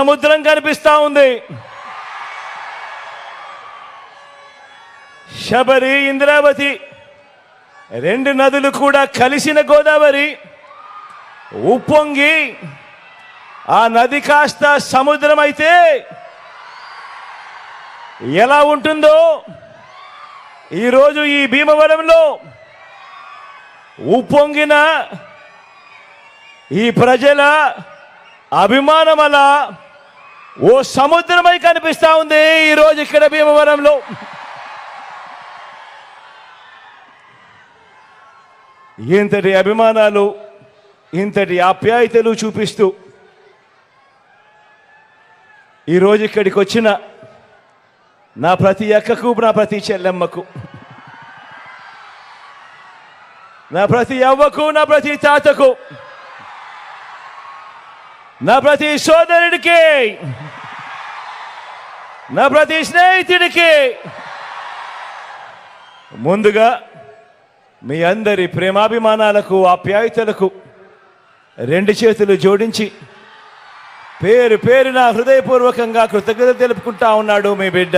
సముద్రం కనిపిస్తా ఉంది. శబరి ఇంద్రావతి రెండు నదులు కూడా కలిసిన గోదావరి. ఉప్పొంగి ఆ నది కాస్త సముద్రం అయితే ఎలా ఉంటుందో ఈరోజు ఈ భీమవరంలో ఉప్పొంగిన ఈ ప్రజల అభిమానం అలా ఓ సముద్రమై కనిపిస్తా ఉంది ఈరోజు ఇక్కడ భీమవరంలో. ఇంతటి అభిమానాలు ఇంతటి ఆప్యాయతలు చూపిస్తూ ఈరోజు ఇక్కడికి వచ్చిన నా ప్రతి అక్కకు నా ప్రతి చెల్లెమ్మకు నా ప్రతి అవ్వకు నా ప్రతి తాతకు నా ప్రతి సోదరుడికి నా ప్రతి స్నేహితుడికి ముందుగా మీ అందరి ప్రేమాభిమానాలకు ఆప్యాయతలకు రెండు చేతులు జోడించి పేరు పేరు నా హృదయపూర్వకంగా కృతజ్ఞత తెలుపుకుంటా ఉన్నాడు మీ బిడ్డ.